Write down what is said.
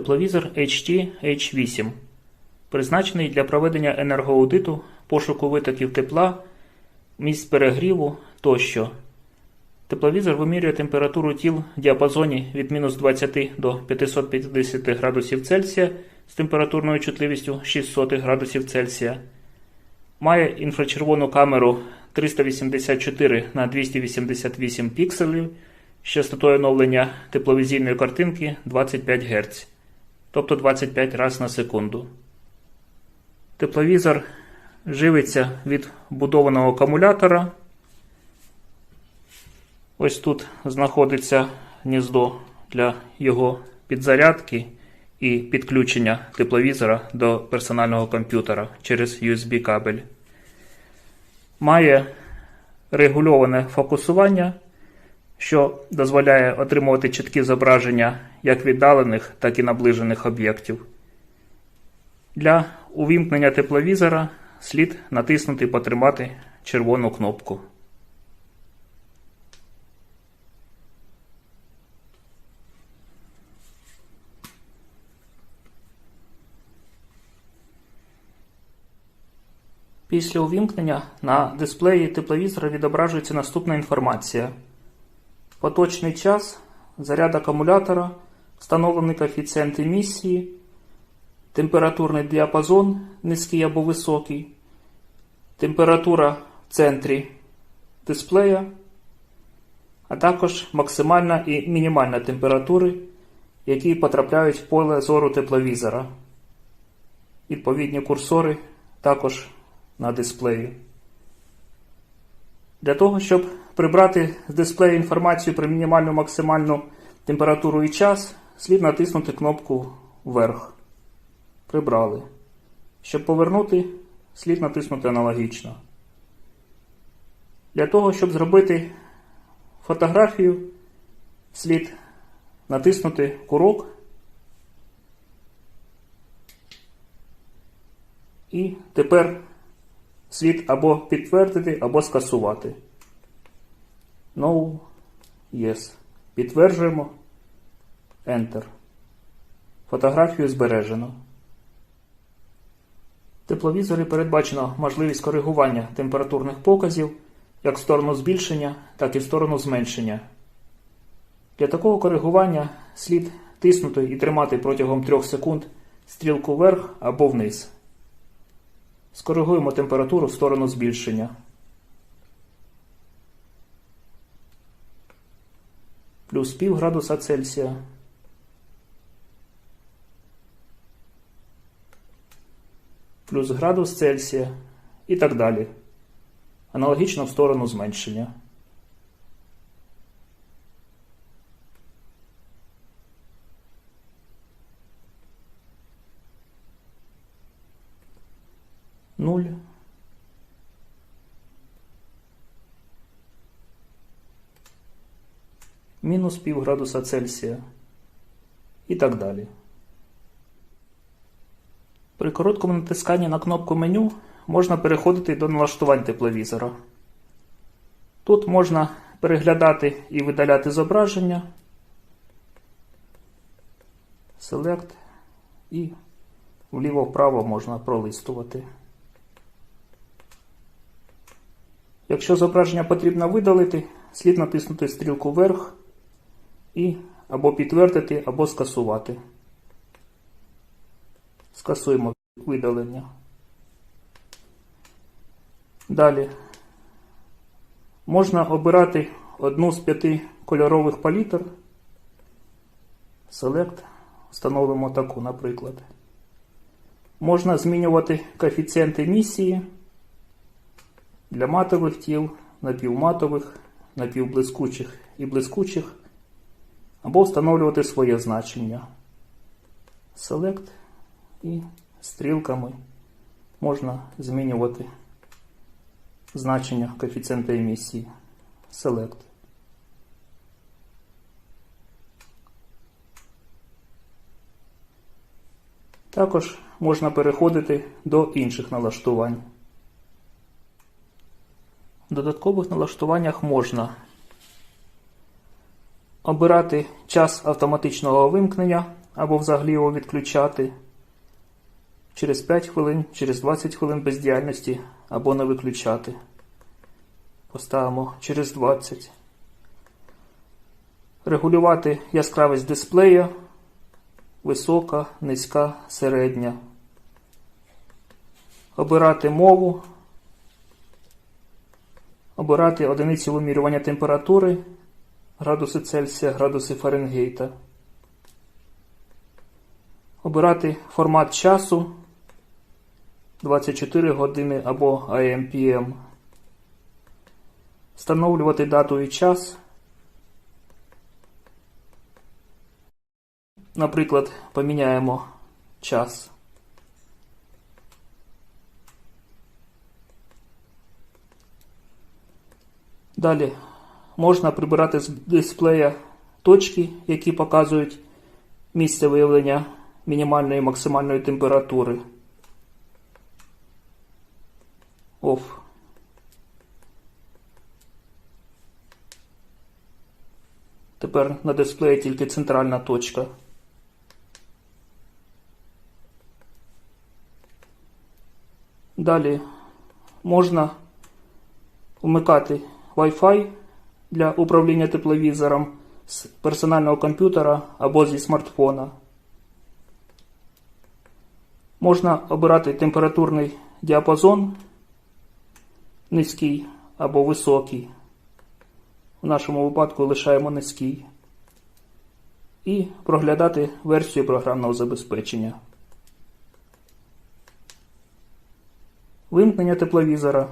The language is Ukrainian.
Тепловізор HT H8 призначений для проведення енергоаудиту, пошуку витоків тепла, місць перегріву тощо. Тепловізор вимірює температуру тіл в діапазоні від мінус 20 до 550 градусів Цельсія з температурною чутливістю 600 градусів Цельсія. Має інфрачервону камеру 384 на 288 пікселів з частотою оновлення тепловізійної картинки 25 Гц, тобто 25 разів на секунду. Тепловізор живиться від будованого акумулятора. Ось тут знаходиться гніздо для його підзарядки і підключення тепловізора до персонального комп'ютера через USB кабель. Має регульоване фокусування, що дозволяє отримувати чіткі зображення як віддалених, так і наближених об'єктів. Для увімкнення тепловізора слід натиснути і потримати червону кнопку. Після увімкнення на дисплеї тепловізора відображується наступна інформація. Поточний час, заряд акумулятора, встановлений коефіцієнт емісії, температурний діапазон низький або високий, температура в центрі дисплея, а також максимальна і мінімальна температури, які потрапляють в поле зору тепловізора. Відповідні курсори також на дисплеї. Для того, щоб прибрати з дисплею інформацію про мінімальну максимальну температуру і час, слід натиснути кнопку вверх. Прибрали. Щоб повернути, слід натиснути аналогічно. Для того, щоб зробити фотографію, слід натиснути курок і тепер слід або підтвердити, або скасувати. No, yes. Підтверджуємо. Enter. Фотографію збережено. В тепловізорі передбачено можливість коригування температурних показів як в сторону збільшення, так і в сторону зменшення. Для такого коригування слід тиснути і тримати протягом 3 секунд стрілку вверх або вниз. Скоригуємо температуру в сторону збільшення. Плюс пів градуса Цельсія. Плюс градус Цельсія і так далі. Аналогічно в сторону зменшення. Нуль. Мінус пів градуса Цельсія. І так далі. При короткому натисканні на кнопку меню можна переходити до налаштувань тепловізора. Тут можна переглядати і видаляти зображення. Select і вліво-вправо можна пролистувати. Якщо зображення потрібно видалити, слід натиснути стрілку вверх і або підтвердити, або скасувати. Скасуємо видалення. Далі можна обирати одну з п'яти кольорових палітр. Select. Встановимо таку, наприклад. Можна змінювати коефіцієнт емісії для матових тіл, напівматових, напівблискучих і блискучих, або встановлювати своє значення. Select і стрілками можна змінювати значення коефіцієнта емісії. Select. Також можна переходити до інших налаштувань. В додаткових налаштуваннях можна обирати час автоматичного вимкнення або взагалі його відключати. Через 5 хвилин, через 20 хвилин бездіяльності або не виключати. Поставимо через 20. Регулювати яскравість дисплея. Висока, низька, середня. Обирати мову. Обирати одиниці вимірювання температури, градуси Цельсія, градуси Фаренгейта. Обирати формат часу 24 години або AM-PM. Встановлювати дату і час. Наприклад, поміняємо час. Далі можна прибирати з дисплея точки, які показують місце виявлення мінімальної і максимальної температури. Off. Тепер на дисплеї тільки центральна точка. Далі можна вмикати Wi-Fi для управління тепловізором з персонального комп'ютера або зі смартфона. Можна обирати температурний діапазон низький або високий. В нашому випадку лишаємо низький. І проглядати версію програмного забезпечення. Вимкнення тепловізора